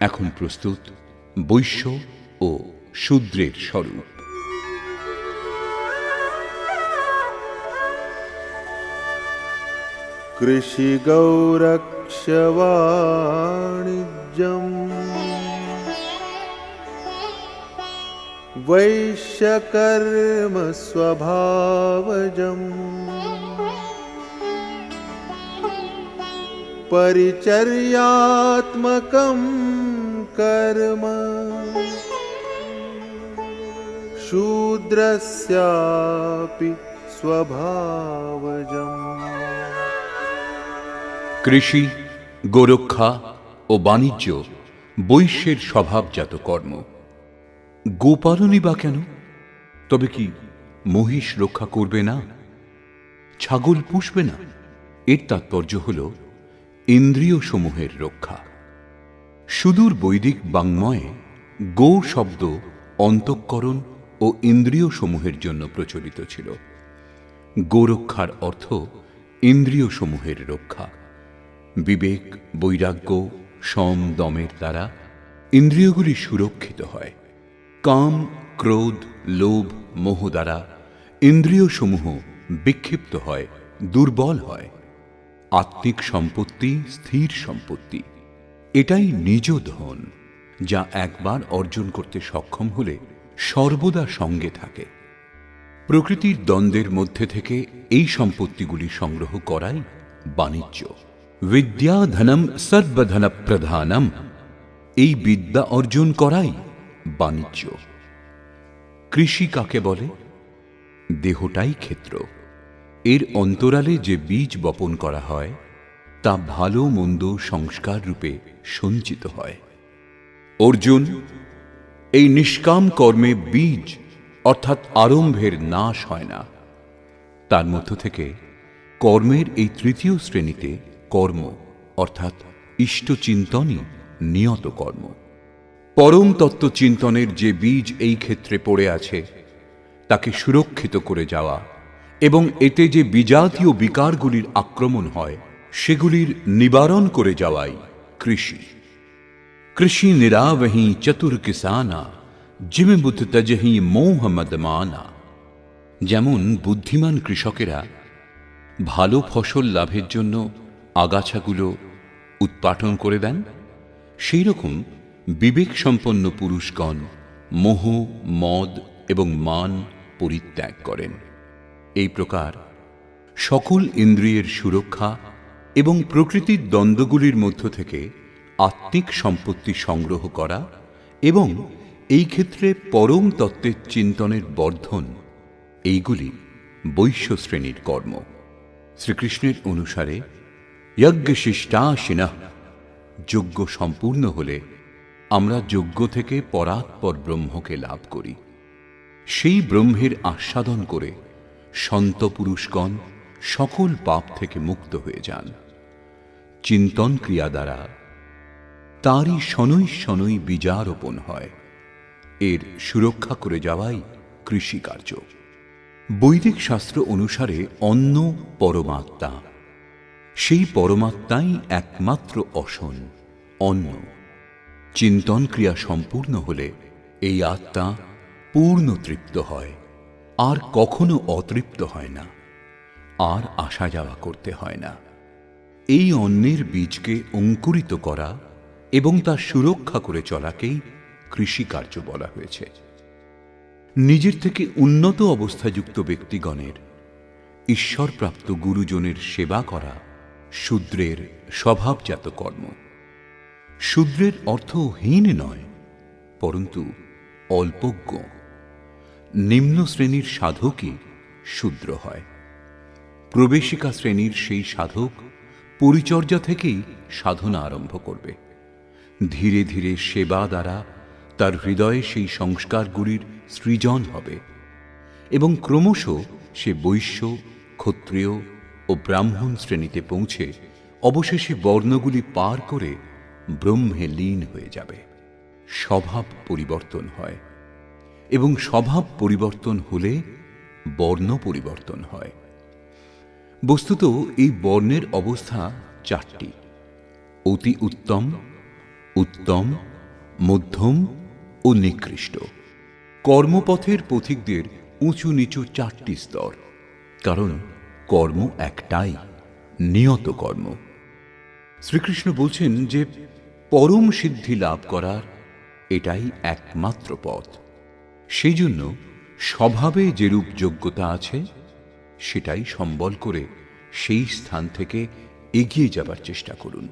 এখন প্রস্তুত বৈশ্য ও শূদ্রের স্বরূপ कृषिगौरक्षवाणिज्यम् वैश्यकर्मस्वभावजम् परिचर्यात्मकं कर्म शूद्रस्यापि स्वभावजम् কৃষি গোরক্ষা ও বাণিজ্য বৈশ্যের স্বভাবজাত কর্ম গোপালনই বা কেন তবে কি মহিষ রক্ষা করবে না ছাগল পুষবে না এর তাৎপর্য হল ইন্দ্রিয় সমূহের রক্ষা সুদূর বৈদিক বাংময়ে গো শব্দ অন্তঃকরণ ও ইন্দ্রিয় সমূহের জন্য প্রচলিত ছিল। গোরক্ষার অর্থ ইন্দ্রিয় সমূহের রক্ষা। বিবেক, বৈরাগ্য, সম, দমের দ্বারা ইন্দ্রিয়গুলি সুরক্ষিত হয়। কাম, ক্রোধ, লোভ, মোহ দ্বারা ইন্দ্রিয় সমূহ বিক্ষিপ্ত হয়, দুর্বল হয়। আত্মিক সম্পত্তি, স্থির সম্পত্তি। এটাই নিজ ধন, যা একবার অর্জন করতে সক্ষম হলে সর্বদা সঙ্গে থাকে। প্রকৃতির দ্বন্দ্বের মধ্যে থেকে এই সম্পত্তিগুলি সংগ্রহ করাই বাণিজ্য। বিদ্যা ধনম সর্বধন প্রধানম, এই বিদ্যা অর্জন করাই বাণিজ্য। কৃষি কাকে বলে? দেহটাই ক্ষেত্র। এর অন্তরালে যে বীজ বপন করা হয় তা ভালো মন্দ সংস্কার রূপে সঞ্চিত হয়। অর্জুন, এই নিষ্কাম কর্মে বীজ, অর্থাৎ আরম্ভের নাশ হয় না। তার মধ্য থেকে কর্মের এই তৃতীয় শ্রেণীতে কর্ম, অর্থাৎ ইষ্টচিন্তনই নিয়ত কর্ম। পরম তত্ত্ব চিন্তনের যে বীজ এই ক্ষেত্রে পড়ে আছে, তাকে সুরক্ষিত করে যাওয়া এবং এতে যে বিজাতীয় বিকারগুলির আক্রমণ হয় সেগুলির নিবারণ করে যাওয়াই কৃষি। কৃষি নিরাবহি চতুর কিসানা, জিমে বুধ তজহি মোহ মদমানা। যেমন বুদ্ধিমান কৃষকেরা ভালো ফসল লাভের জন্য আগাছাগুলো উৎপাটন করে দেন, সেই রকম বিবেক সম্পন্ন পুরুষগণ মোহ, মদ এবং মান পরিত্যাগ করেন। এই প্রকার সকল ইন্দ্রিয়ের সুরক্ষা এবং প্রকৃতির দ্বন্দ্বগুলির মধ্য থেকে আত্মিক সম্পত্তি সংগ্রহ করা এবং এই ক্ষেত্রে পরম তত্ত্বের চিন্তনের বর্ধন, এইগুলি বৈশ্য শ্রেণির কর্ম। শ্রীকৃষ্ণের অনুসারে যজ্ঞশিষ্টাশিনা যজ্ঞ সম্পূর্ণ হলে আমরা যজ্ঞ থেকে পরাৎপর ব্রহ্মকে লাভ করি। সেই ব্রহ্মের আস্বাদন করে সন্ত পুরুষগণ সকল পাপ থেকে মুক্ত হয়ে যান। চিন্তন ক্রিয়া দ্বারা তারই শনৈ শনৈ বীজারোপণ হয়। এর সুরক্ষা করে যাওয়াই কৃষিকার্য। বৈদিক শাস্ত্র অনুসারে অন্ন পরমাত্মা। সেই পরমাত্মাই একমাত্র অসন, অন্ন। চিন্তন ক্রিয়া সম্পূর্ণ হলে এই আত্মা পূর্ণ তৃপ্ত হয়, আর কখনো অতৃপ্ত হয় না। আর আসা যাওয়া করতে হয় না। এই অন্নের বীজকে অঙ্কুরিত করা এবং তা সুরক্ষা করে চলাকেই কৃষিকার্য বলা হয়েছে। নিজের থেকে উন্নত অবস্থাযুক্ত ব্যক্তিগণের ঈশ্বরপ্রাপ্ত গুরুজনের সেবা করা শূদ্রের স্বভাবজাত কর্ম। শূদ্রের অর্থ হীন নয়, পরন্তু অল্পজ্ঞ। নিম্ন শ্রেণির সাধকই শূদ্র হয়। প্রবেশিকা শ্রেণির সেই সাধক পরিচর্যা থেকেই সাধনা আরম্ভ করবে। ধীরে ধীরে সেবা দ্বারা তার হৃদয়ে সেই সংস্কারগুলির সৃজন হবে এবং ক্রমশ সে বৈশ্য, ক্ষত্রিয় ও ব্রাহ্মণ শ্রেণীতে পৌঁছে অবশেষে বর্ণগুলি পার করে ব্রহ্মে লীন হয়ে যাবে। স্বভাব পরিবর্তন হয় এবং স্বভাব পরিবর্তন হলে বর্ণ পরিবর্তন হয়। বস্তুত এই বর্ণের অবস্থা চারটি। অতি উত্তম উত্তম, মধ্যম ও নিকৃষ্ট। কর্মপথের পথিকদের উঁচু নিচু চারটি স্তর। কারণ কর্ম একটাই, নিয়ত কর্ম। শ্রীকৃষ্ণ বলছেন যে, পরম সিদ্ধি লাভ করার এটাই একমাত্র পথ। সেই জন্য স্বভাবে যেরূপ যোগ্যতা আছে সেটাই সম্বল করে সেই স্থান থেকে এগিয়ে যাবার চেষ্টা করুন।